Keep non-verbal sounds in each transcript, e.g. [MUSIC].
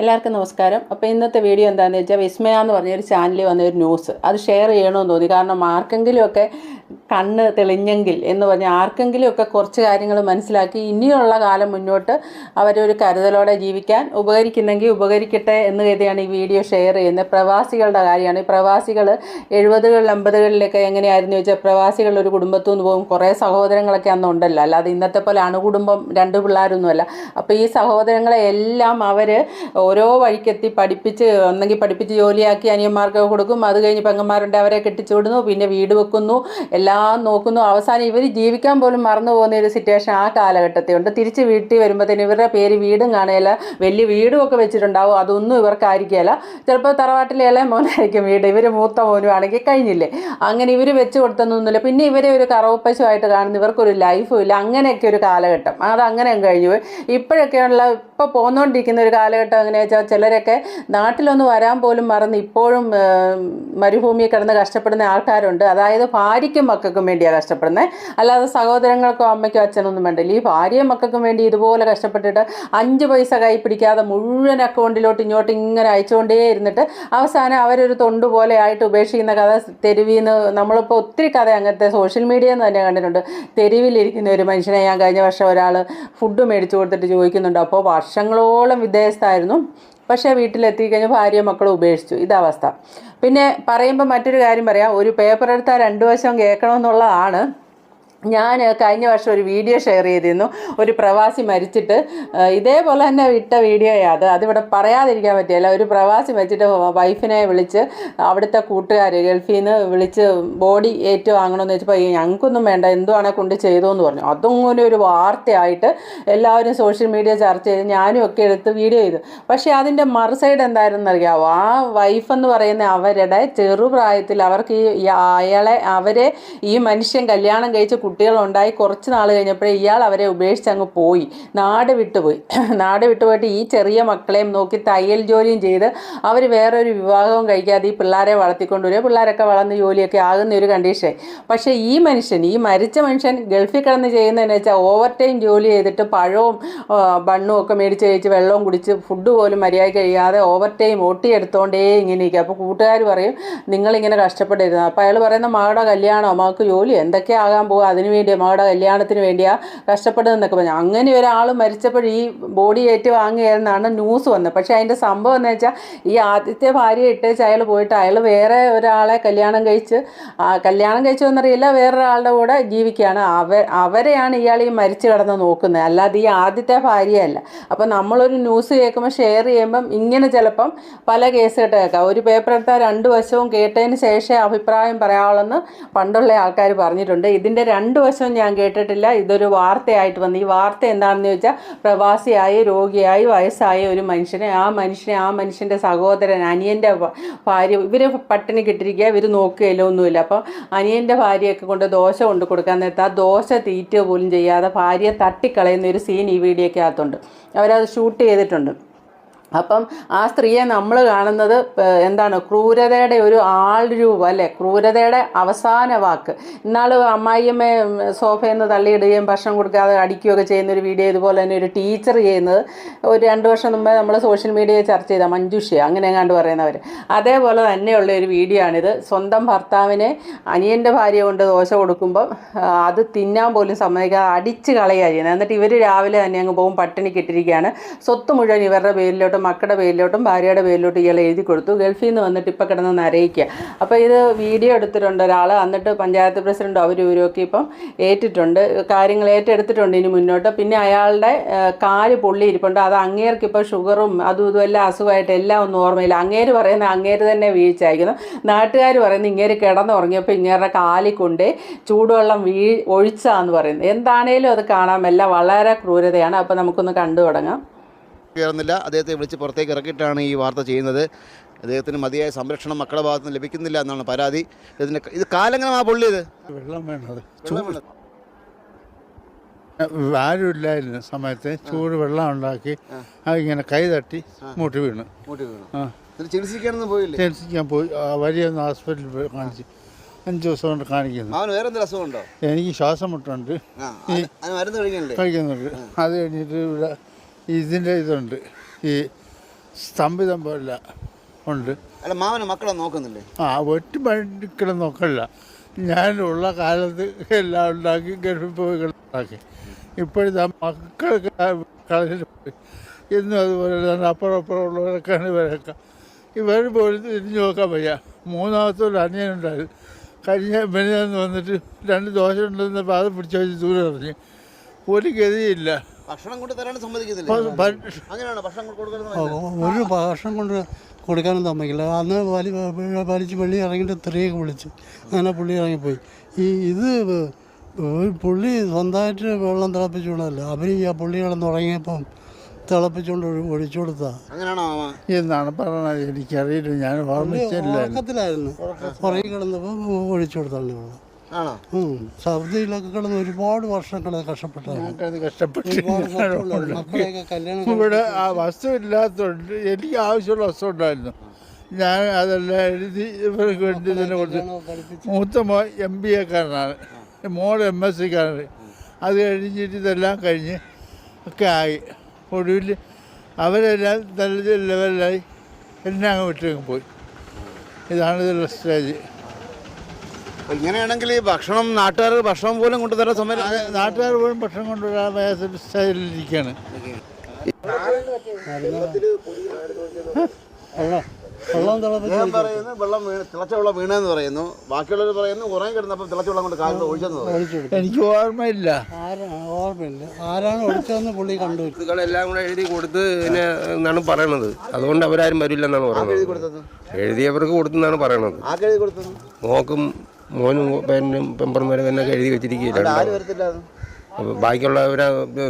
എല്ലാവർക്കും നമസ്കാരം. അപ്പോൾ ഇന്നത്തെ വീഡിയോ എന്താണെന്ന് വെച്ചാൽ വിസ്മയ എന്ന് പറഞ്ഞൊരു ചാനലിൽ വന്ന ഒരു ന്യൂസ് അത് ഷെയർ ചെയ്യണമെന്ന് തോന്നി. കാരണം ആർക്കെങ്കിലുമൊക്കെ കണ്ണ് തെളിഞ്ഞെങ്കിൽ എന്ന് പറഞ്ഞാൽ ആർക്കെങ്കിലുമൊക്കെ കുറച്ച് കാര്യങ്ങൾ മനസ്സിലാക്കി ഇനിയുള്ള കാലം മുന്നോട്ട് അവരൊരു കരുതലോടെ ജീവിക്കാൻ ഉപകരിക്കുന്നെങ്കിൽ ഉപകരിക്കട്ടെ എന്ന് കരുതിയാണ് ഈ വീഡിയോ ഷെയർ ചെയ്യുന്നത്. പ്രവാസികളുടെ കാര്യമാണ്. ഈ പ്രവാസികൾ എഴുപതുകളിൽ അമ്പതുകളിലൊക്കെ എങ്ങനെയായിരുന്നു വെച്ചാൽ പ്രവാസികൾ ഒരു കുടുംബത്തു നിന്ന് പോകും. കുറേ സഹോദരങ്ങളൊക്കെ അന്ന് ഉണ്ടല്ലോ. അല്ലാതെ ഇന്നത്തെ പോലെ അണുകുടുംബം രണ്ട് പിള്ളേരൊന്നുമല്ല. അപ്പോൾ ഈ സഹോദരങ്ങളെ എല്ലാം അവർ ഓരോ വഴിക്കെത്തി പഠിപ്പിച്ച് ഒന്നെങ്കിൽ പഠിപ്പിച്ച് ജോലിയാക്കി അനിയന്മാർക്ക് കൊടുക്കും. അത് കഴിഞ്ഞ് പെങ്ങന്മാരുണ്ട് അവരെ കെട്ടിച്ചു വിടുന്നു പിന്നെ വീട് വെക്കുന്നു. എല്ലാം നോക്കുന്നു. അവസാനം ഇവർ ജീവിക്കാൻ പോലും മറന്നു പോകുന്ന ഒരു സിറ്റുവേഷൻ ആ കാലഘട്ടത്തിൽ ഉണ്ട്. തിരിച്ച് വീട്ടിൽ വരുമ്പോഴത്തേന് ഇവരുടെ പേര് വീടും കാണുകയില്ല വലിയ വീടും ഒക്കെ വെച്ചിട്ടുണ്ടാവും. അതൊന്നും ഇവർക്കായിരിക്കുകയില്ല ചിലപ്പോൾ തറവാട്ടിലെ ഇളയ മോനായിരിക്കും വീട്. ഇവർ മൂത്ത മോനും ആണെങ്കിൽ കഴിഞ്ഞില്ലേ? അങ്ങനെ ഇവർ വെച്ച് കൊടുത്തൊന്നുമില്ല പിന്നെ ഇവരെ ഒരു കറവപ്പശുമായിട്ട് കാണുന്ന ഇവർക്കൊരു ലൈഫും ഇല്ല. അങ്ങനെയൊക്കെ ഒരു കാലഘട്ടം. അത് അങ്ങനെ കഴിഞ്ഞു ഇപ്പോഴൊക്കെയുള്ള ഇപ്പോൾ പോന്നുകൊണ്ടിരിക്കുന്ന ഒരു കാലഘട്ടം എങ്ങനെയാണെന്ന് വെച്ചാൽ ചിലരൊക്കെ നാട്ടിലൊന്ന് വരാൻ പോലും മറന്ന് ഇപ്പോഴും മരുഭൂമിയിൽ കിടന്ന് കഷ്ടപ്പെടുന്ന ആൾക്കാരുണ്ട്. അതായത് ഭാര്യയ്ക്കും മക്കൾക്കും വേണ്ടിയാണ് കഷ്ടപ്പെടുന്നത്. അല്ലാതെ സഹോദരങ്ങൾക്കോ അമ്മയ്ക്കോ അച്ഛനൊന്നും വേണ്ടില്ല. ഈ ഭാര്യയും മക്കൾക്കും വേണ്ടി ഇതുപോലെ കഷ്ടപ്പെട്ടിട്ട് അഞ്ച് പൈസ കൈ പിടിക്കാതെ മുഴുവൻ അക്കൗണ്ടിലോട്ട് ഇങ്ങോട്ട് ഇങ്ങനെ അയച്ചുകൊണ്ടേ ഇരുന്നിട്ട് അവസാനം അവരൊരു തൊണ്ട് പോലെ ആയിട്ട് ഉപേക്ഷിക്കുന്ന കഥ തെരുവിൽ നിന്ന് നമ്മളിപ്പോൾ ഒത്തിരി കഥ അങ്ങനത്തെ സോഷ്യൽ മീഡിയ എന്ന് തന്നെ കണ്ടിട്ടുണ്ട്. തെരുവിലിരിക്കുന്ന ഒരു മനുഷ്യനെ ഞാൻ കഴിഞ്ഞ വർഷം ഒരാൾ ഫുഡ് മേടിച്ചു കൊടുത്തിട്ട് ചോദിക്കുന്നുണ്ട്. അപ്പോൾ വർഷങ്ങളോളം വിദേശത്തായിരുന്നു പക്ഷേ വീട്ടിലെത്തി കഴിഞ്ഞാൽ ഭാര്യയും മക്കളും ഉപേക്ഷിച്ചു. ഇതവസ്ഥ പിന്നെ പറയുമ്പോൾ മറ്റൊരു കാര്യം പറയാം. ഒരു പേപ്പർ എടുത്താൽ രണ്ടു വശം കേൾക്കണമെന്നുള്ളതാണ്. ഞാൻ കഴിഞ്ഞ വർഷം ഒരു വീഡിയോ ഷെയർ ചെയ്തിരുന്നു. ഒരു പ്രവാസി മരിച്ചിട്ട് ഇതേപോലെ തന്നെ ഇട്ട വീഡിയോയാണ് അത്. അതിവിടെ പറയാതിരിക്കാൻ പറ്റിയല്ല ഒരു പ്രവാസി മരിച്ചിട്ട് വൈഫിനെ വിളിച്ച് അവിടുത്തെ കൂട്ടുകാർ ഗൾഫിൽ നിന്ന് വിളിച്ച് ബോഡി ഏറ്റുവാങ്ങണമെന്ന് വെച്ചപ്പോൾ ഞങ്ങൾക്കൊന്നും വേണ്ട. എന്തുവാണെ കൊണ്ട് ചെയ്തു എന്ന് പറഞ്ഞു. അതും ഒരു വാർത്തയായിട്ട് എല്ലാവരും സോഷ്യൽ മീഡിയ ചർച്ച ചെയ്ത് ഞാനും ഒക്കെ എടുത്ത് വീഡിയോ ചെയ്തു. പക്ഷേ അതിന്റെ മറുസൈഡ് എന്തായിരുന്നു അറിയാമോ ആ വൈഫ് എന്ന് പറയുന്ന അവരുടെ ചെറുപ്രായത്തിൽ അവർക്ക് ഈ അയാളെ അവരെ ഈ മനുഷ്യൻ കല്യാണം കഴിച്ച് കുട്ടികളുണ്ടായി കുറച്ച് നാൾ കഴിഞ്ഞപ്പോഴേ ഇയാൾ അവരെ ഉപേക്ഷിച്ച് അങ്ങ് പോയി. നാട് വിട്ടുപോയി [CLEARS THROAT] നാട് വിട്ടുപോയിട്ട് ഈ ചെറിയ മക്കളെയും നോക്കി തയ്യൽ ജോലിയും ചെയ്ത് അവർ വേറൊരു വിവാഹവും കഴിക്കാതെ ഈ പിള്ളേരെ വളർത്തിക്കൊണ്ടുവരിക പിള്ളേരൊക്കെ വളർന്ന് ജോലിയൊക്കെ ആകുന്ന ഒരു കണ്ടീഷൻ പക്ഷേ ഈ മനുഷ്യൻ ഈ മരിച്ച മനുഷ്യൻ ഗൾഫിൽ കിടന്ന് ചെയ്യുന്നതെന്ന് വെച്ചാൽ ഓവർ ടൈം ജോലി ചെയ്തിട്ട് പഴവും ബണ്ണും ഒക്കെ മേടിച്ച് കഴിച്ച് വെള്ളവും കുടിച്ച് ഫുഡ് പോലും മര്യാദ കഴിയാതെ ഓവർ ടൈം ഒട്ടിയെടുത്തോണ്ടേ ഇങ്ങനെ ഇരിക്കുക അപ്പോൾ കൂട്ടുകാർ പറയും നിങ്ങളിങ്ങനെ കഷ്ടപ്പെട്ടിരുന്നു അപ്പോൾ അയാൾ പറയുന്ന മകളുടെ കല്യാണമോ മകൾക്ക് ജോലി എന്തൊക്കെ ആകാൻ പോകുക അതിന് വേണ്ടി മകളുടെ കല്യാണത്തിന് വേണ്ടിയാ കഷ്ടപ്പെടുന്നതെന്നൊക്കെ പറഞ്ഞു. അങ്ങനെ ഒരാൾ മരിച്ചപ്പോൾ ഈ ബോഡി ഏറ്റ് വാങ്ങിയെന്നാണ് ന്യൂസ് വന്നത്. പക്ഷേ അതിന്റെ സംഭവം എന്ന് വെച്ചാൽ ഈ ആദ്യത്തെ ഭാര്യ ഇട്ടേച്ച് അയാൾ പോയിട്ട് അയാൾ വേറെ ഒരാളെ കല്യാണം കഴിച്ച് കല്യാണം കഴിച്ചതെന്നറിയില്ല വേറൊരാളുടെ കൂടെ ജീവിക്കുകയാണ്. അവ അവരെയാണ് ഇയാൾ ഈ മരിച്ചു കിടന്ന് നോക്കുന്നത്. അല്ലാതെ ഈ ആദ്യത്തെ ഭാര്യയല്ല. അപ്പം നമ്മളൊരു ന്യൂസ് കേൾക്കുമ്പോൾ ഷെയർ ചെയ്യുമ്പം ഇങ്ങനെ ചിലപ്പം പല കേസ് കേട്ട് കേൾക്കാം. ഒരു പേപ്പർ എടുത്താൽ രണ്ട് വശവും കേട്ടതിന് ശേഷമേ അഭിപ്രായം പറയാവുള്ളെന്ന് പണ്ടുള്ള ആൾക്കാർ പറഞ്ഞിട്ടുണ്ട്. ഇതിന്റെ രണ്ട് വശവും ഞാൻ കേട്ടിട്ടില്ല. ഇതൊരു വാർത്തയായിട്ട് വന്നു. ഈ വാർത്ത എന്താണെന്ന് ചോദിച്ചാൽ പ്രവാസിയായി രോഗിയായി വയസ്സായ ഒരു മനുഷ്യനെ ആ മനുഷ്യനെ ആ മനുഷ്യന്റെ സഹോദരൻ അനിയന്റെ ഭാര്യ ഇവർ പട്ടിണി കിട്ടിരിക്കുക ഇവർ നോക്കുകയില്ല ഒന്നുമില്ല. അപ്പം അനിയന്റെ ഭാര്യയൊക്കെ കൊണ്ട് ദോശ കൊണ്ട് കൊടുക്കാൻ നേരത്തെ ആ ദോശ തീറ്റ പോലും ചെയ്യാതെ ഭാര്യയെ തട്ടിക്കളയുന്ന ഒരു സീൻ ഈ വീഡിയോക്കകത്തുണ്ട്. അവരത് ഷൂട്ട് ചെയ്തിട്ടുണ്ട്. അപ്പം ആ സ്ത്രീയെ നമ്മൾ കാണുന്നത് എന്താണ് ക്രൂരതയുടെ ഒരു ആൾ രൂപം അല്ലേ? ക്രൂരതയുടെ അവസാന വാക്ക്. ഇന്നാൾ അമ്മായിയമ്മയെ ഉം, സോഫയിൽ നിന്ന് തള്ളിയിടുകയും ഭക്ഷണം കൊടുക്കാതെ അടിക്കുകയൊക്കെ ചെയ്യുന്ന ഒരു വീഡിയോ ഇതുപോലെ തന്നെ ഒരു ടീച്ചർ ചെയ്യുന്നത്. ഒരു രണ്ട് വർഷം മുമ്പേ നമ്മൾ സോഷ്യൽ മീഡിയയിൽ ചർച്ച ചെയ്ത മഞ്ജുഷ അങ്ങനെ എങ്ങാണ്ട് പറയുന്നവർ അതേപോലെ തന്നെയുള്ള ഒരു വീഡിയോ ആണിത്. സ്വന്തം ഭർത്താവിനെ അനിയന്റെ ഭാര്യ കൊണ്ട് ദോശ കൊടുക്കുമ്പോൾ അത് തിന്നാൻ പോലും സമ്മതിക്കാതെ അടിച്ച് കളയുക ചെയ്യുന്നത്. എന്നിട്ട് ഇവർ രാവിലെ തന്നെ അങ്ങ് പോകും പട്ടിണി ഇട്ടിരിക്കുകയാണ് സ്വത്ത് മുഴുവൻ ഇവരുടെ പേരിലോട്ടും മക്കളുടെ പേരിലോട്ടും ഭാര്യയുടെ പേരിലോട്ടും ഇയാൾ എഴുതി കൊടുത്തു. ഗൾഫിൽ നിന്ന് വന്നിട്ട് ഇപ്പം കിടന്ന് നരയിക്കുക അപ്പോൾ ഇത് വീഡിയോ എടുത്തിട്ടുണ്ട് ഒരാൾ എന്നിട്ട് പഞ്ചായത്ത് പ്രസിഡന്റും അവർ ഇവരൊക്കെ ഇപ്പം ഏറ്റിട്ടുണ്ട്. കാര്യങ്ങൾ ഏറ്റെടുത്തിട്ടുണ്ട് ഇനി മുന്നോട്ട്. പിന്നെ അയാളുടെ കാൽ പൊള്ളിയിരിപ്പുണ്ട് അത് അങ്ങേർക്ക് ഇപ്പോൾ ഷുഗറും അതും ഇതും എല്ലാം അസുഖമായിട്ട് എല്ലാം ഒന്നും ഓർമ്മയില്ല. അങ്ങേര് പറയുന്ന അങ്ങേര് തന്നെ വീഴ്ച അയക്കുന്നു നാട്ടുകാർ പറയുന്നത് ഇങ്ങേര് കിടന്നുറങ്ങിയപ്പോൾ ഇങ്ങേരുടെ കാലിൽ കൊണ്ട് ചൂടുവെള്ളം വീ ഒഴിച്ചാന്ന് പറയുന്നത് എന്താണേലും അത് കാണാൻ എല്ലാം വളരെ ക്രൂരതയാണ്. അപ്പോൾ നമുക്കൊന്ന് കണ്ടു തുടങ്ങാം. കയറുന്നില്ല അദ്ദേഹത്തെ വിളിച്ച് പുറത്തേക്ക് ഇറക്കിയിട്ടാണ് ഈ വാർത്ത ചെയ്യുന്നത്. അദ്ദേഹത്തിന് മതിയായ സംരക്ഷണം മക്കളുടെ ഭാഗത്ത് നിന്ന് ലഭിക്കുന്നില്ല എന്നാണ് പരാതി. ഇതിന് ഇത് കാലങ്ങനെ ആ പൊള്ളിയത് വെള്ളം വേണത്. ആരുമില്ലായിരുന്ന സമയത്ത് ചൂട് വെള്ളം ഉണ്ടാക്കി അതിങ്ങനെ കൈ തട്ടി മൂട്ടി വീണു. വീണു. ആ. എന്നിട്ട് ചികിത്സിക്കാനൊന്നും പോയില്ലേ? ചികിത്സിക്കാൻ പോയി. ആ വലിയൊന്ന് ഹോസ്പിറ്റലിൽ പോയി കാണിച്ചു അഞ്ച് ദിവസം കൊണ്ട് കാണിക്കുന്നു. അവന് വേറെ എന്തെങ്കിലും അസുഖമുണ്ടോ? എനിക്ക് ശ്വാസം മുട്ടുണ്ട്. കഴിക്കുന്നുണ്ട്. അത് കഴിഞ്ഞിട്ട് ഇവിടെ ഇതിന്റെ ഇതുണ്ട്. ഈ സ്തംഭിതം പോലെ ഉണ്ട്. അല്ല മാവന് മക്കളെ നോക്കുന്നില്ലേ? ആ ഒറ്റ മണിക്കളെ നോക്കല്ല. ഞാനുള്ള കാലത്ത് എല്ലാം ഉണ്ടാക്കി ഉണ്ടാക്കി ഇപ്പോഴത്തെ മക്കൾക്ക് കളഞ്ഞിട്ട് പോയി. എന്നും അതുപോലെ തന്നെ അപ്പുറം അപ്പുറം ഉള്ളവരൊക്കെയാണ് ഇവരൊക്കെ. ഇവർ പോലും തിരിഞ്ഞു നോക്കാൻ വയ്യ. മൂന്നാമത്തെ ഒരു അനിയനുണ്ടായിരുന്നു കഴിഞ്ഞ മെനിയാന്ന് വന്നിട്ട് രണ്ട് ദോശ ഉണ്ടെന്ന് പാത പിടിച്ചു വെച്ച് ദൂരെ എറിഞ്ഞ് ഒരു ഗതിയില്ല. ഭക്ഷണം കൊണ്ട് തരാൻ സമ്മതിക്കുന്നില്ല? അങ്ങനെയാണ് പ- അങ്ങനെയാണോ ഭക്ഷണം കൊടുക്കുന്നത്? ഒരു ഭക്ഷണം കൊണ്ട് കൊടുക്കാനും സമ്മതിക്കില്ല. അന്ന് വലി വലിച്ച് പള്ളി ഇറങ്ങിയിട്ട് സ്ത്രീയൊക്കെ വിളിച്ചു അങ്ങനെ പുള്ളി ഇറങ്ങിപ്പോയി. ഈ ഇത് പുള്ളി സ്വന്തമായിട്ട് വെള്ളം തിളപ്പിച്ചുകൊണ്ടല്ല അവർ ഈ ആ പുള്ളി കിടന്ന് തുടങ്ങിയപ്പം തിളപ്പിച്ചുകൊണ്ട് ഒഴി- ഒഴിച്ചു കൊടുത്താ? അങ്ങനെയാണോ എന്നാണ് പറഞ്ഞത്. എനിക്കറിയില്ല. ഞാൻ ഓർമ്മിച്ചില്ല. ഉറക്കത്തിലായിരുന്നു. ഉറങ്ങി കിടന്നപ്പം ഒഴിച്ചു കൊടുത്താണ് വെള്ളം. ആണോ. സൗദിയിലൊക്കെ കിടന്ന് ഒരുപാട് കഷ്ടപ്പെട്ട്. കല്യാണം ഇവിടെ ആ വസ്തു ഇല്ലാത്തതുകൊണ്ട് എനിക്ക് ആവശ്യമുള്ള വസ്തു ഉണ്ടായിരുന്നു. ഞാൻ അതെല്ലാം എഴുതി ഇവർക്ക് വേണ്ടി ഇതിനെ കൊടുത്തു മൂത്ത മോ എം ബി എക്കാരനാണ്. മോൾ എം എസ് സിക്കാരൻ അത് കഴിഞ്ഞിട്ട് ഇതെല്ലാം കഴിഞ്ഞ് ഒക്കെ ആയി. ഒടുവിൽ അവരെല്ലാം നല്ല ലെവലിലായി. എന്നെ അങ്ങ് വിട്ടങ്ങ് പോയി. ഇതാണ് ഇതിലുള്ള സ്റ്റേജ്. ഇങ്ങനെയാണെങ്കിൽ ഈ ഭക്ഷണം നാട്ടുകാർ ഭക്ഷണം പോലും കൊണ്ടുതരാൻ സമയം നാട്ടുകാർ പോലും ഭക്ഷണം സ്റ്റേജിലിരിക്കുകയാണ് വെള്ളം പറയുന്നു വെള്ളം വീണ് തിളച്ച വെള്ളം വീണെന്ന് പറയുന്നു. ബാക്കിയുള്ളവർ പറയുന്നു ഉറങ്ങി കിടന്നപ്പോൾ തിളച്ച വെള്ളം കൊണ്ട് കാലത്ത് ഒഴിച്ചെന്ന് പറയുന്നു എനിക്ക് ഓർമ്മയില്ല. ആരാണ് ഓർമ്മയില്ല. ആരാണ് ഒഴിച്ചതെന്ന് പുള്ളി കണ്ടു ഇതുകളെല്ലാം കൂടെ എഴുതി കൊടുത്ത് പിന്നെ എന്നാണ് പറയണത്. അതുകൊണ്ട് അവരാരും വരില്ലെന്നാണ് എഴുതി പറയുന്നത്. എഴുതിയവർക്ക് കൊടുത്തെന്നാണ് പറയണത്. നോക്കും എഴുതി കൊടുത്തത്? മോക്കും മോനും പെണ്ണും പെമ്പർമാരും എന്നൊക്കെ എഴുതി വെച്ചിരിക്കുകയില്ല ബാക്കിയുള്ളവരെ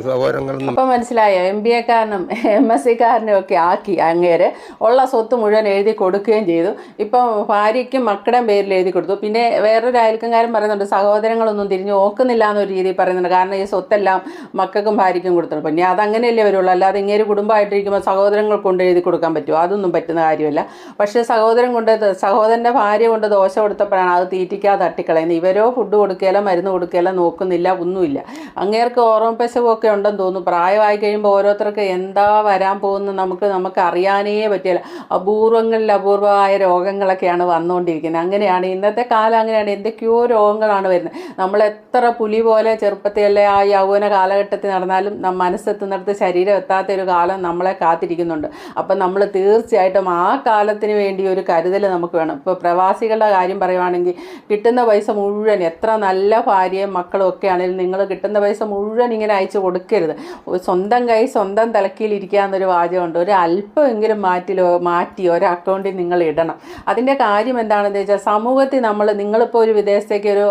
സഹോദരങ്ങളൊന്നും അപ്പം മനസ്സിലായോ? എം ബി എക്കാരനും എം എസ് സിക്കാരനും ഒക്കെ ആക്കി അങ്ങേര് ഉള്ള സ്വത്ത് മുഴുവൻ എഴുതി കൊടുക്കുകയും ചെയ്തു. ഇപ്പം ഭാര്യയ്ക്കും മക്കളുടെയും പേരിൽ എഴുതി കൊടുത്തു. പിന്നെ വേറൊരു അയൽക്കാരൻ പറയുന്നുണ്ട് സഹോദരങ്ങളൊന്നും തിരിഞ്ഞു നോക്കുന്നില്ല എന്നൊരു രീതിയിൽ പറയുന്നുണ്ട്. കാരണം ഈ സ്വത്തെല്ലാം മക്കൾക്കും ഭാര്യയ്ക്കും കൊടുത്തു പിന്നെ അതങ്ങനെയല്ലേ വരുള്ളൂ. അല്ലാതെ ഇങ്ങനെ കുടുംബമായിട്ടിരിക്കുമ്പോൾ സഹോദരങ്ങൾ കൊണ്ട് എഴുതി കൊടുക്കാൻ പറ്റുമോ? അതൊന്നും പറ്റുന്ന കാര്യമല്ല. പക്ഷേ സഹോദരൻ കൊണ്ട് സഹോദരന്റെ ഭാര്യ കൊണ്ട് ദോശ കൊടുത്തപ്പോഴാണ് അത് തീറ്റിക്കാതെ തട്ടിക്കളയുന്നത്. ഇവരോ ഫുഡ് കൊടുക്കുകയില്ല മരുന്ന് കൊടുക്കുകയില്ല നോക്കുന്നില്ല ഒന്നുമില്ല. അങ്ങേർക്ക് ഓർമ്മ ഓർമ്മപ്പശവൊക്കെ ഉണ്ടെന്ന് തോന്നുന്നു. പ്രായമായി കഴിയുമ്പോൾ ഓരോരുത്തർക്ക് എന്താ വരാൻ പോകുന്നത് നമുക്ക് നമുക്ക് അറിയാനേ പറ്റില്ല. അപൂർവങ്ങളിൽ അപൂർവമായ രോഗങ്ങളൊക്കെയാണ് വന്നുകൊണ്ടിരിക്കുന്നത്. അങ്ങനെയാണ് ഇന്നത്തെ കാലം അങ്ങനെയാണ്. എന്തൊക്കെയോ രോഗങ്ങളാണ് വരുന്നത്. നമ്മൾ എത്ര പുലി പോലെ ചെറുപ്പത്തിലെ ആ യൗവന കാലഘട്ടത്തിൽ നടന്നാലും മനസ്സെത്തുന്നിടത്ത് ശരീരം എത്താത്ത ഒരു കാലം നമ്മളെ കാത്തിരിക്കുന്നുണ്ട്. അപ്പം നമ്മൾ തീർച്ചയായിട്ടും ആ കാലത്തിന് വേണ്ടി ഒരു കരുതൽ നമുക്ക് വേണം. ഇപ്പോൾ പ്രവാസികളുടെ കാര്യം പറയുവാണെങ്കിൽ കിട്ടുന്ന പൈസ മുഴുവൻ എത്ര നല്ല ഭാര്യയും മക്കളും ഒക്കെ ആണെങ്കിലും നിങ്ങൾ കിട്ടുന്ന പൈസ മുഴുവൻ ഇങ്ങനെ അയച്ചു കൊടുക്കരുത്. സ്വന്തം കൈ സ്വന്തം തലക്കിലിരിക്കുക എന്നൊരു വാചകമുണ്ട്. ഒരു അല്പമെങ്കിലും മാറ്റിലോ മാറ്റി ഒരു അക്കൗണ്ടിൽ നിങ്ങൾ ഇടണം. അതിന്റെ കാര്യം എന്താണെന്ന് വെച്ചാൽ സമൂഹത്തിൽ നമ്മൾ നിങ്ങളിപ്പോൾ ഒരു വിദേശത്തേക്ക് ഒരു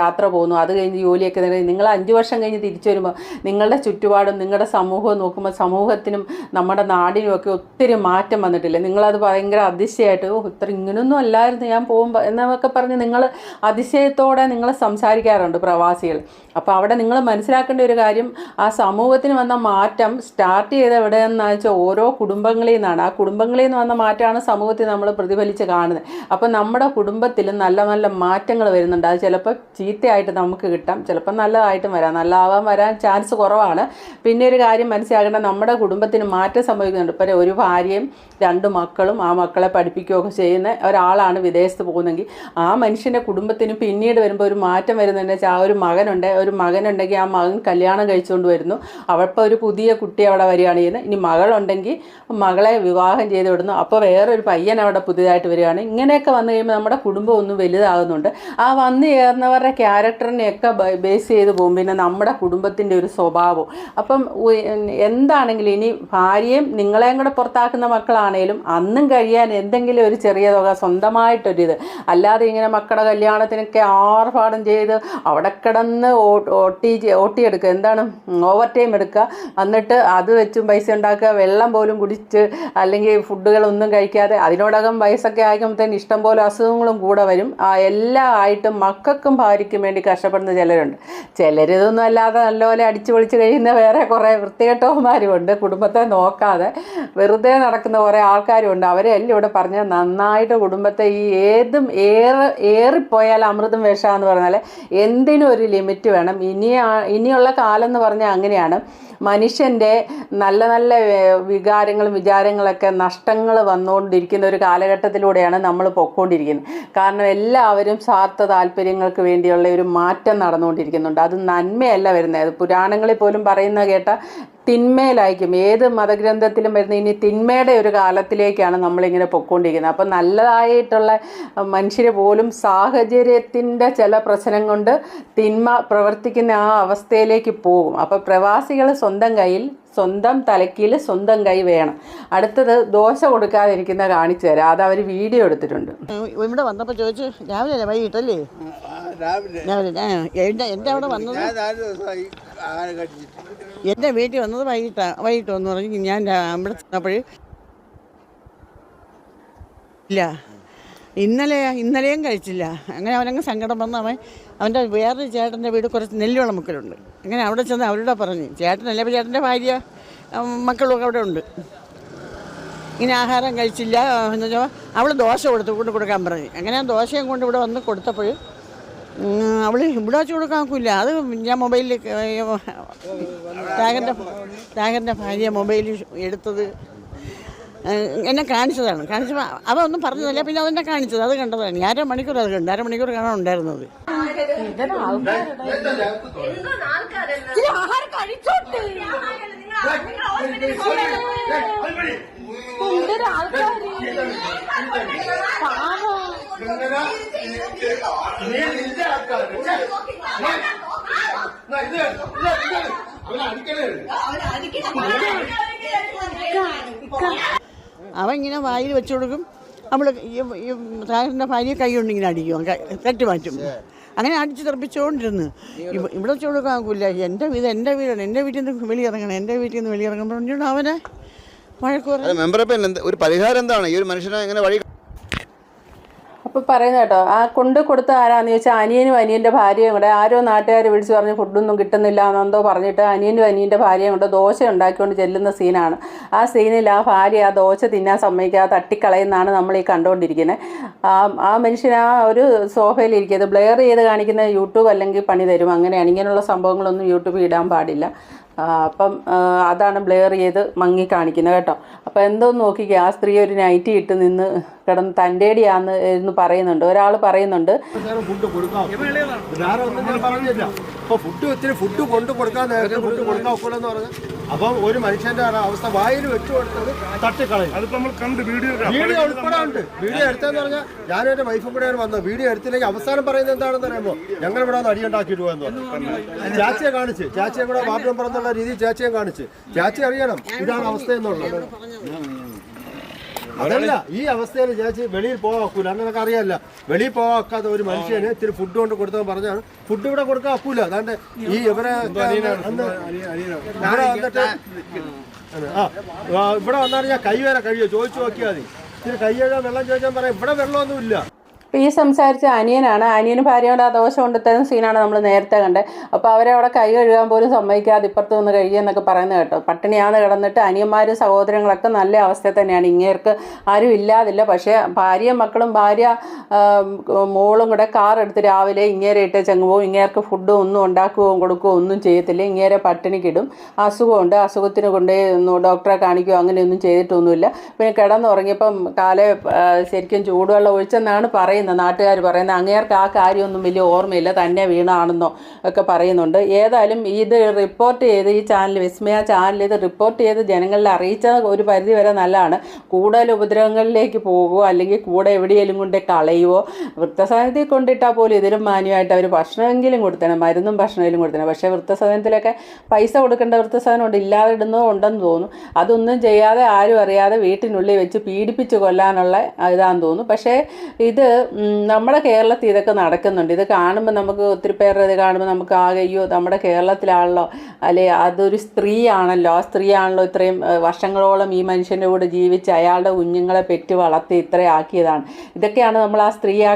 യാത്ര പോകുന്നു. അത് കഴിഞ്ഞ് ജോലിയൊക്കെ നിങ്ങൾ അഞ്ച് വർഷം കഴിഞ്ഞ് തിരിച്ചു വരുമ്പോൾ നിങ്ങളുടെ ചുറ്റുപാടും നിങ്ങളുടെ സമൂഹവും നോക്കുമ്പോൾ സമൂഹത്തിനും നമ്മുടെ നാടിനും ഒക്കെ ഒത്തിരി മാറ്റം വന്നിട്ടില്ല? നിങ്ങളത് ഭയങ്കര അതിശയമായിട്ട് ഇത്ര ഇങ്ങനൊന്നും അല്ലായിരുന്നു ഞാൻ പോകുമ്പോൾ എന്നൊക്കെ പറഞ്ഞ് നിങ്ങൾ അതിശയത്തോടെ നിങ്ങൾ സംസാരിക്കാറുണ്ട് പ്രവാസികൾ. അപ്പോൾ അവിടെ നിങ്ങൾ മനസ്സിലാക്കേണ്ട ഒരു കാര്യം ആ സമൂഹത്തിന് വന്ന മാറ്റം സ്റ്റാർട്ട് ചെയ്ത എവിടെയെന്ന് വെച്ചാൽ ഓരോ കുടുംബങ്ങളിൽ നിന്നാണ്. ആ കുടുംബങ്ങളിൽ നിന്ന് വന്ന മാറ്റമാണ് സമൂഹത്തിൽ നമ്മൾ പ്രതിഫലിച്ച് കാണുന്നത്. അപ്പം നമ്മുടെ കുടുംബത്തിൽ നല്ല നല്ല മാറ്റങ്ങൾ വരുന്നുണ്ട്. അത് ചിലപ്പോൾ ചീത്തയായിട്ട് നമുക്ക് കിട്ടാം ചിലപ്പോൾ നല്ലതായിട്ടും വരാം. നല്ലതാവാൻ വരാൻ ചാൻസ് കുറവാണ്. പിന്നെ ഒരു കാര്യം മനസ്സിലാക്കേണ്ട നമ്മുടെ കുടുംബത്തിന് മാറ്റം സംഭവിക്കുന്നുണ്ട്. ഇപ്പോൾ ഒരു ഭാര്യയും രണ്ട് മക്കളും ആ മക്കളെ പഠിപ്പിക്കുകയൊക്കെ ചെയ്യുന്ന ഒരാളാണ് വിദേശത്ത് പോകുന്നെങ്കിൽ ആ മനുഷ്യന്റെ കുടുംബത്തിന് പിന്നീട് വരുമ്പോൾ ഒരു മാറ്റം വരുന്നതെന്ന് വെച്ചാൽ ആ ഒരു മകനുണ്ട്. ഒരു മകനുണ്ടെങ്കിൽ ആ മകൻ കല്യാണം കഴിച്ചുകൊണ്ട് വരുന്നു. അവളിപ്പോൾ ഒരു പുതിയ കുട്ടി അവിടെ വരികയാണ് ചെയ്യുന്നത്. ഇനി മകളുണ്ടെങ്കിൽ മകളെ വിവാഹം ചെയ്ത് വിടുന്നു. അപ്പോൾ വേറൊരു പയ്യൻ അവിടെ പുതിയതായിട്ട് വരികയാണ്. ഇങ്ങനെയൊക്കെ വന്നു കഴിയുമ്പോൾ നമ്മുടെ കുടുംബം ഒന്ന് വലുതാകുന്നുണ്ട്. ആ വന്നു ചേർന്നവരുടെ ക്യാരക്ടറിനെയൊക്കെ ബേസ് ചെയ്ത് പോകും. പിന്നെ നമ്മുടെ കുടുംബത്തിന്റെ ഒരു സ്വഭാവം അപ്പം എന്താണെങ്കിലും ഇനി ഭാര്യയും നിങ്ങളെയും കൂടെ പുറത്താക്കുന്ന മക്കളാണേലും അന്നും കഴിയാൻ എന്തെങ്കിലും ഒരു ചെറിയ തുക സ്വന്തമായിട്ടൊരിത്. അല്ലാതെ ഇങ്ങനെ മക്കളുടെ കല്യാണത്തിനൊക്കെ ആർഭാടം ചെയ്ത് അവിടെ കിടന്ന് ഓ- ഓട്ടി ടി എടുക്കുക. എന്താണ്? ഓവർ ടൈം എടുക്കുക. എന്നിട്ട് അത് വെച്ചും പൈസ ഉണ്ടാക്കുക. വെള്ളം പോലും കുടിച്ച് അല്ലെങ്കിൽ ഫുഡുകളൊന്നും കഴിക്കാതെ അതിനോടകം വയസ്സൊക്കെ ആകുമ്പോഴത്തേന് ഇഷ്ടം പോലെ അസുഖങ്ങളും കൂടെ വരും. എല്ലാം ആയിട്ടും മക്കൾക്കും ഭാര്യയ്ക്കും വേണ്ടി കഷ്ടപ്പെടുന്ന ചിലരുണ്ട്. ചിലരിതൊന്നും അല്ലാതെ നല്ലപോലെ അടിച്ചു പൊളിച്ച് കഴിയുന്ന വേറെ കുറേ വൃത്തികെട്ടവന്മാരുമുണ്ട്. കുടുംബത്തെ നോക്കാതെ വെറുതെ നടക്കുന്ന കുറേ ആൾക്കാരുമുണ്ട്. അവരെ എല്ലാം ഇവിടെ പറഞ്ഞാൽ നന്നായിട്ട് കുടുംബത്തെ ഈ ഏതും ഏറെ ഏറിപ്പോയാൽ അമൃതം വിഷമെന്ന് പറഞ്ഞാൽ എന്തിനും ഒരു ലിമിറ്റ് വേണം? ഇനിയും ഇനിയുള്ള കാലം എന്ന് പറഞ്ഞാൽ അങ്ങനെയാണ്. മനുഷ്യന്റെ നല്ല നല്ല വികാരങ്ങളും വിചാരങ്ങളൊക്കെ നഷ്ടങ്ങൾ വന്നുകൊണ്ടിരിക്കുന്ന ഒരു കാലഘട്ടത്തിലൂടെയാണ് നമ്മൾ പൊയ്ക്കൊണ്ടിരിക്കുന്നത് കാരണം എല്ലാവരും സ്വാർത്ഥ താല്പര്യങ്ങൾക്ക് വേണ്ടിയുള്ള ഒരു മാറ്റം നടന്നുകൊണ്ടിരിക്കുന്നുണ്ട് അത് നന്മയല്ല വരുന്നത്. പുരാണങ്ങളിൽ പോലും പറയുന്ന കേട്ട തിന്മയിലായിരിക്കും. ഏത് മതഗ്രന്ഥത്തിലും വരുന്ന ഇനി തിന്മയുടെ ഒരു കാലത്തിലേക്കാണ് നമ്മളിങ്ങനെ പൊയ്ക്കൊണ്ടിരിക്കുന്നത്. അപ്പം നല്ലതായിട്ടുള്ള മനുഷ്യരെ പോലും സാഹചര്യത്തിന്റെ ചില പ്രശ്നം കൊണ്ട് തിന്മ പ്രവർത്തിക്കുന്ന ആ അവസ്ഥയിലേക്ക് പോകും. അപ്പോൾ പ്രവാസികൾ സ്വന്തം കയ്യിൽ സ്വന്തം തലക്കിൽ സ്വന്തം കൈ വേണം. അടുത്തത് ദോശ കൊടുക്കാതിരിക്കുന്ന കാണിച്ചു തരാം. അത് അവർ വീഡിയോ എടുത്തിട്ടുണ്ട്. ഇവിടെ വന്നപ്പോൾ ചോദിച്ചു രാവിലെ അല്ലേ വൈകിട്ടല്ലേ? രാവിലെ. എന്റെ അവിടെ വന്നത്? എന്റെ വീട്ടിൽ വന്നത് വൈകിട്ടാണ് വൈകിട്ട് വന്നു പറഞ്ഞു. ഞാൻ ഇവിടെ ചെന്നപ്പോഴേ ഇല്ല. ഇന്നലെ ഇന്നലെയും കഴിച്ചില്ല. അങ്ങനെ അവനങ്ങ് സങ്കടം വന്ന് അവൻ അവന്റെ വേറൊരു ചേട്ടന്റെ വീട് കുറച്ച് നെല്ലുവള മുക്കലുണ്ട് അങ്ങനെ അവിടെ ചെന്ന് അവരോട് പറഞ്ഞു ചേട്ടനല്ലേ ചേട്ടന്റെ ഭാര്യ? മക്കളൊക്കെ അവിടെ ഉണ്ട്. ഇങ്ങനെ ആഹാരം കഴിച്ചില്ല എന്ന് വെച്ചാൽ അവൾ ദോശ കൊടുത്ത് കൊണ്ട് കൊടുക്കാൻ പറഞ്ഞു. അങ്ങനെ ദോശയും കൊണ്ട് ഇവിടെ വന്ന് കൊടുത്തപ്പോൾ അവൾ ഇവിടെ വെച്ച് കൊടുക്കാൻ ഒക്കില്ല അത് ഞാൻ മൊബൈലിൽ ടാഗറിന്റെ ടാഗറിന്റെ ഭാര്യ മൊബൈലിൽ എടുത്തത്. എന്നെ കാണിച്ചതാണ്. കാണിച്ചപ്പോൾ അവ ഒന്നും പറഞ്ഞതല്ല പിന്നെ അതെന്നെ കാണിച്ചത്. അത് കണ്ടതാണ്. അര മണിക്കൂർ അത് കണ്ടു. അര മണിക്കൂർ കാണാൻ ഉണ്ടായിരുന്നത് അവൻ ഇങ്ങനെ വായിൽ വെച്ചു കൊടുക്കും. നമ്മൾ ഈ ടാഗറിന്റെ ഭാര്യ കൈ കൊണ്ട് ഇങ്ങനെ അടിക്കും. ക- തട്ടി മാറ്റും. അങ്ങനെ അടിച്ച് തെറിപ്പിച്ചുകൊണ്ടിരുന്നു ഇവ- ഇവിടെ വെച്ച് കൊടുക്കാൻ ആക്കില്ല എന്റെ വീട് എന്റെ വീടാണ്. എന്റെ വീട്ടിൽ നിന്ന് വെളിയിറങ്ങണം. എന്റെ വീട്ടിൽ നിന്ന് വെളിയിറങ്ങുമ്പോൾ പറഞ്ഞുകൊണ്ട് അവനെ. വഴക്ക് പറഞ്ഞു അല്ല മെമ്പറെ ഒരു പരിഹാരം എന്താണ്? ഈ ഒരു മനുഷ്യനെ എങ്ങനെ വഴി അപ്പോൾ പറയുന്നത് കേട്ടോ ആ കൊണ്ട് കൊടുത്ത ആരാന്ന് ചോദിച്ചാൽ അനിയനും അനിയന്റെ ഭാര്യയും കൂടെ ആരോ നാട്ടുകാർ വിളിച്ച് പറഞ്ഞ് ഫുഡൊന്നും കിട്ടുന്നില്ല എന്നെന്തോ പറഞ്ഞിട്ട് അനിയനും അനിയന്റെ ഭാര്യയും കൊണ്ട് ദോശ ഉണ്ടാക്കിക്കൊണ്ട് ചെല്ലുന്ന സീനാണ്. ആ സീനിൽ ആ ഭാര്യ ആ ദോശ തിന്നാൻ സമ്മതിക്കാതെ തട്ടിക്കളയുന്നതാണ് നമ്മൾ ഈ കണ്ടുകൊണ്ടിരിക്കുന്നത് ആ ആ മനുഷ്യൻ ആ ഒരു സോഫയിൽ ഇരിക്കുന്നത് ബ്ലെയർ ചെയ്ത് കാണിക്കുന്ന യൂട്യൂബ് അല്ലെങ്കിൽ പണി തരും. അങ്ങനെയാണ്. ഇങ്ങനെയുള്ള സംഭവങ്ങളൊന്നും യൂട്യൂബിൽ ഇടാൻ പാടില്ല. അപ്പം അതാണ് ബ്ലെയർ ചെയ്ത് മങ്ങി കാണിക്കുന്നത് കേട്ടോ. അപ്പോൾ എന്തോ നോക്കിക്കേ ആ സ്ത്രീ ഒരു നൈറ്റി ഇട്ട് നിന്ന് കിടന്ന് തന്റെടിയാന്ന് എന്ന് പറയുന്നുണ്ട്. ഒരാൾ പറയുന്നുണ്ട്. ഫുഡ് കൊടുക്കാം. വേറെ ഒന്നും ഞാൻ പറഞ്ഞില്ല. അപ്പൊ ഫുഡ് ഒത്തിരി ഫുഡ് കൊണ്ട് കൊടുക്കാൻ നേരത്തെ ഫുഡ് കൊടുക്കാൻ ഒക്കില്ലെന്ന് പറഞ്ഞു. അപ്പം ഒരു മനുഷ്യന്റെ അവസ്ഥ വായിൽ വെച്ചു കൊടുത്തത് തട്ടിക്കളയും. അതിപ്പോ നമ്മൾ കണ്ട് വീഡിയോ വീഡിയോ ഉൾപ്പെടെ ഉണ്ട് വീഡിയോ എടുത്തെന്ന് പറഞ്ഞാൽ ഞാനും എന്റെ വൈഫും കൂടെയാണ് വന്നത് വീഡിയോ എടുത്തില്ലെങ്കിൽ അവസാനം പറയുന്നത് എന്താണെന്ന് പറയുമ്പോൾ ഞങ്ങൾ ഇവിടെ പോയെന്ന് പറഞ്ഞു. ചാച്ചിയെ കാണിച്ച്. ചാച്ചിയെ കൂടെ വാർഡ് മെമ്പർ എന്നുള്ള രീതിയിൽ ചാച്ചിയെ കാണിച്ച്. ചേച്ചി അറിയണം. ഇതാണ് അവസ്ഥ എന്നുള്ളത്. അതല്ല ഈ അവസ്ഥയിൽ ചേച്ചി വെളിയിൽ പോകാക്കൂല. അങ്ങനെ അറിയാല്ല വെളിയിൽ പോകാക്കാത്ത ഒരു മനുഷ്യന് ഇത്തിരി ഫുഡ് കൊണ്ട് കൊടുത്തവൻ പറഞ്ഞാണ് ഫുഡ് ഇവിടെ കൊടുക്കാൻ ഒക്കൂല. അതാണ്ട് ഈ ഇവരെ ഇവിടെ വന്നിട്ട് ആ ഇവിടെ വന്നാൽ ഞാൻ കൈ വരെ കഴിയോ ചോദിച്ചു നോക്കിയാൽ മതി. ഇത്തിരി കൈ കഴുകാൻ വെള്ളം ചോദിച്ചാൽ പറയാം. ഇവിടെ വെള്ളമൊന്നുമില്ല. അപ്പോൾ ഈ സംസാരിച്ച അനിയനാണ്. അനിയന് ഭാര്യയോട് ആ ദോഷം കൊണ്ടുത്തരുന്ന സീനാണ് നമ്മൾ നേരത്തെ കണ്ടത്. അപ്പോൾ അവരെ അവിടെ കൈ കഴുകാൻ പോലും സമ്മതിക്കാതെ ഇപ്പുറത്ത് നിന്ന് കഴിയുമെന്നൊക്കെ പറയുന്നത് കേട്ടോ. പട്ടിണിയാന്ന് കിടന്നിട്ട് അനിയന്മാരും സഹോദരങ്ങളൊക്കെ നല്ല അവസ്ഥയിൽ തന്നെയാണ്. ഇങ്ങേർക്ക് ആരും ഇല്ലാതില്ല. പക്ഷേ ഭാര്യയും മക്കളും ഭാര്യ മോളും കൂടെ കാർ എടുത്ത് രാവിലെ ഇങ്ങേരെ ഇട്ട് ചെങ്ങ് ഇങ്ങേർക്ക് ഫുഡും ഒന്നും ഉണ്ടാക്കുകയോ കൊടുക്കുകയോ ഒന്നും ചെയ്യത്തില്ല. ഇങ്ങേരെ പട്ടിണിക്കിടും അസുഖമുണ്ട്. അസുഖത്തിന് ഒന്ന് ഡോക്ടറെ കാണിക്കുകയോ അങ്ങനെയൊന്നും ചെയ്തിട്ടൊന്നുമില്ല. പിന്നെ കിടന്നുറങ്ങിയപ്പം കാലെ ശരിക്കും ചൂടുവെള്ളം ഒഴിച്ചെന്നാണ് പറയുന്നത്. നാട്ടുകാർ പറയുന്നത് അങ്ങേർക്ക് ആ കാര്യമൊന്നും വലിയ ഓർമ്മയില്ല തന്നെ വീണാണെന്നോ ഒക്കെ പറയുന്നുണ്ട്. ഏതായാലും ഇത് റിപ്പോർട്ട് ചെയ്ത് ഈ ചാനൽ വിസ്മയ ചാനൽ ഇത് റിപ്പോർട്ട് ചെയ്ത് ജനങ്ങളിൽ അറിയിച്ച ഒരു പരിധി വരെ നല്ലതാണ്. കൂടുതൽ ഉപദ്രവങ്ങളിലേക്ക് പോകുമോ അല്ലെങ്കിൽ കൂടെ എവിടെയെങ്കിലും കൊണ്ട് കളയുമോ വൃത്തസാധനത്തിൽ കൊണ്ടിട്ടാൽ പോലും ഇതിലും മാന്യമായിട്ട് അവർ ഭക്ഷണമെങ്കിലും കൊടുത്തണം. മരുന്നും ഭക്ഷണമെങ്കിലും കൊടുത്തണം. പക്ഷേ വൃത്തസാധനത്തിലൊക്കെ പൈസ കൊടുക്കേണ്ട വൃത്തസാധനം ഉണ്ട് ഇല്ലാതെ ഇടുന്നോ ഉണ്ടെന്ന് തോന്നുന്നു അതൊന്നും ചെയ്യാതെ ആരും അറിയാതെ വീട്ടിനുള്ളിൽ വെച്ച് പീഡിപ്പിച്ച് കൊല്ലാനുള്ള ഇതാന്ന് തോന്നുന്നു പക്ഷേ ഇത് നമ്മുടെ കേരളത്തിൽ ഇതൊക്കെ നടക്കുന്നുണ്ട്. ഇത് കാണുമ്പോൾ നമുക്ക് ഒത്തിരി പേരുടെ ഇത് കാണുമ്പോൾ നമുക്ക് ആകെ അയ്യോ നമ്മുടെ കേരളത്തിലാണല്ലോ. അല്ലെ അതൊരു സ്ത്രീയാണല്ലോ. ആ സ്ത്രീയാണല്ലോ ഇത്രയും വർഷങ്ങളോളം ഈ മനുഷ്യന്റെ കൂടെ ജീവിച്ച് അയാളുടെ കുഞ്ഞുങ്ങളെ പെറ്റ് വളർത്തി ഇത്രയും ആക്കിയതാണ്. ഇതൊക്കെയാണ് നമ്മൾ ആ സ്ത്രീ ആ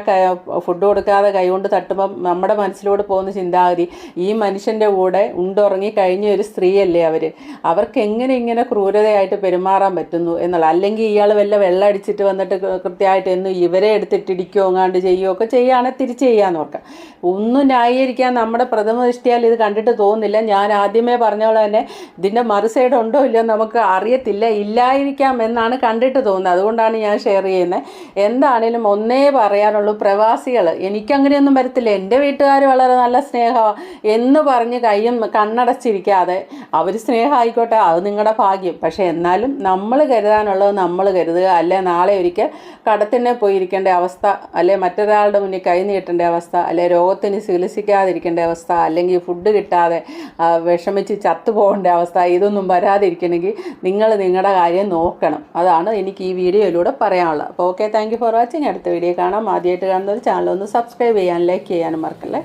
ഫുഡ് കൊടുക്കാതെ കൈകൊണ്ട് തട്ടുമ്പം നമ്മുടെ മനസ്സിലൂടെ പോകുന്ന ചിന്താഗതി. ഈ മനുഷ്യന്റെ കൂടെ ഉണ്ടുറങ്ങി കഴിഞ്ഞ ഒരു സ്ത്രീയല്ലേ അവർ അവർക്ക് എങ്ങനെ ഇങ്ങനെ ക്രൂരതയായിട്ട് പെരുമാറാൻ പറ്റുന്നു എന്നുള്ള അല്ലെങ്കിൽ ഇയാൾ വല്ല വെള്ളം അടിച്ചിട്ട് വന്നിട്ട് കൃത്യമായിട്ട് എന്നും ഇവരെ എടുത്തിട്ടിടിക്കോ കുടിക്കുകയോ ചെയ്യുകയൊക്കെ ചെയ്യുകയാണെങ്കിൽ തിരിച്ച് ചെയ്യാമെന്ന് ഓർക്കാം. ഒന്നും ന്യായീകരിക്കാൻ നമ്മുടെ പ്രഥമ ദൃഷ്ടിയാൽ ഇത് കണ്ടിട്ട് തോന്നുന്നില്ല. ഞാൻ ആദ്യമേ പറഞ്ഞ പോലെ തന്നെ ഇതിന്റെ മറുസൈഡ് ഉണ്ടോ ഇല്ലയോ നമുക്ക് അറിയത്തില്ല. ഇല്ലായിരിക്കാം എന്നാണ് കണ്ടിട്ട് തോന്നുന്നത്. അതുകൊണ്ടാണ് ഞാൻ ഷെയർ ചെയ്യുന്നത് എന്താണേലും ഒന്നേ പറയാനുള്ളൂ. പ്രവാസികൾ എനിക്കങ്ങനെയൊന്നും വരത്തില്ല. എന്റെ വീട്ടുകാർ വളരെ നല്ല സ്നേഹമാണ് എന്ന് പറഞ്ഞ് കയ്യും കണ്ണടച്ചിരിക്കാതെ അവർ സ്നേഹമായിക്കോട്ടെ അത് നിങ്ങളുടെ ഭാഗ്യം. പക്ഷേ എന്നാലും നമ്മൾ കരുതാനുള്ളത് നമ്മൾ കരുതുക. അല്ലെ? നാളെ ഒരിക്കൽ കടത്തിനെ പോയിരിക്കേണ്ട അവസ്ഥ അല്ലെ മറ്റൊരാളുടെ മുന്നിൽ കൈനീട്ടേണ്ട അവസ്ഥ അല്ലെ രോഗത്തിന് ചികിത്സിക്കാതിരിക്കേണ്ട അവസ്ഥ അല്ലെങ്കിൽ ഫുഡ് കിട്ടാതെ വിഷമിച്ച് ചത്തുപോകേണ്ട അവസ്ഥ ഇതൊന്നും വരാതിരിക്കണമെങ്കിൽ നിങ്ങൾ നിങ്ങളുടെ കാര്യം നോക്കണം. അതാണ് എനിക്ക് ഈ വീഡിയോയിലൂടെ പറയാനുള്ളത്. അപ്പോൾ ഓക്കെ താങ്ക് ഫോർ വാച്ചിങ് അടുത്ത വീഡിയോ കാണാം. ആദ്യമായിട്ട് കാണുന്നത് ചാനൽ ഒന്ന് സബ്സ്ക്രൈബ് ചെയ്യാൻ ലൈക്ക് ചെയ്യാനും മറക്കല്ലേ?